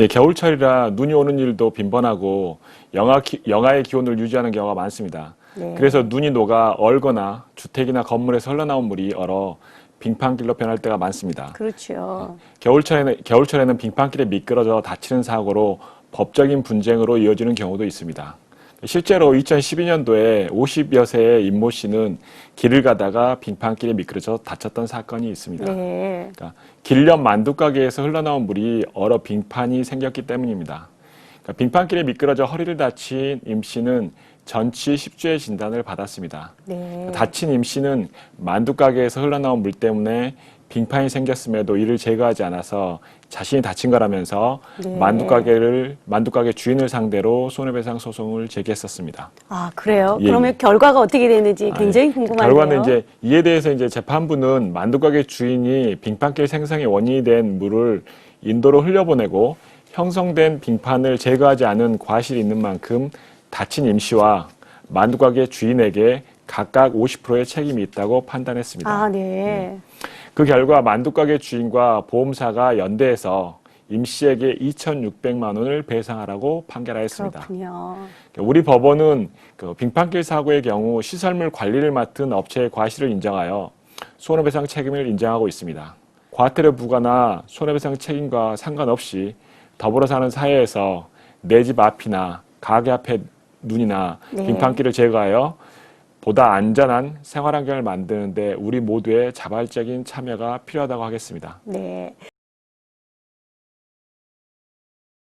예, 겨울철이라 눈이 오는 일도 빈번하고 영하, 기, 영하의 기온을 유지하는 경우가 많습니다. 네. 그래서 눈이 녹아 얼거나 주택이나 건물에서 흘러나온 물이 얼어 빙판길로 변할 때가 많습니다. 그렇죠. 겨울철에는, 겨울철에는 빙판길에 미끄러져 다치는 사고로 법적인 분쟁으로 이어지는 경우도 있습니다. 실제로 2012년도에 50여 세의 임모 씨는 길을 가다가 빙판길에 미끄러져 다쳤던 사건이 있습니다. 네. 그러니까 길옆 만두 가게에서 흘러나온 물이 얼어 빙판이 생겼기 때문입니다. 그러니까 빙판길에 미끄러져 허리를 다친 임 씨는 전치 10주의 진단을 받았습니다. 네. 다친 임 씨는 만두 가게에서 흘러나온 물 때문에 빙판이 생겼음에도 이를 제거하지 않아서 자신이 다친 거라면서 네. 만두 가게를 만두 가게 주인을 상대로 손해배상 소송을 제기했었습니다. 아, 그래요? 예. 그러면 결과가 어떻게 되는지 굉장히 아니, 궁금한데요. 결과는 이제 이에 대해서 이제 재판부는 만두 가게 주인이 빙판길 생성의 원인이 된 물을 인도로 흘려보내고 형성된 빙판을 제거하지 않은 과실이 있는 만큼 다친 임 씨와 만두 가게 주인에게 각각 50%의 책임이 있다고 판단했습니다. 아, 네. 그 결과 만두가게 주인과 보험사가 연대해서 임 씨에게 2,600만 원을 배상하라고 판결하였습니다. 그렇군요. 우리 법원은 그 빙판길 사고의 경우 시설물 관리를 맡은 업체의 과실을 인정하여 손해배상 책임을 인정하고 있습니다. 과태료 부과나 손해배상 책임과 상관없이 더불어 사는 사회에서 내 집 앞이나 가게 앞에 눈이나 네. 빙판길을 제거하여 보다 안전한 생활 환경을 만드는데 우리 모두의 자발적인 참여가 필요하다고 하겠습니다. 네.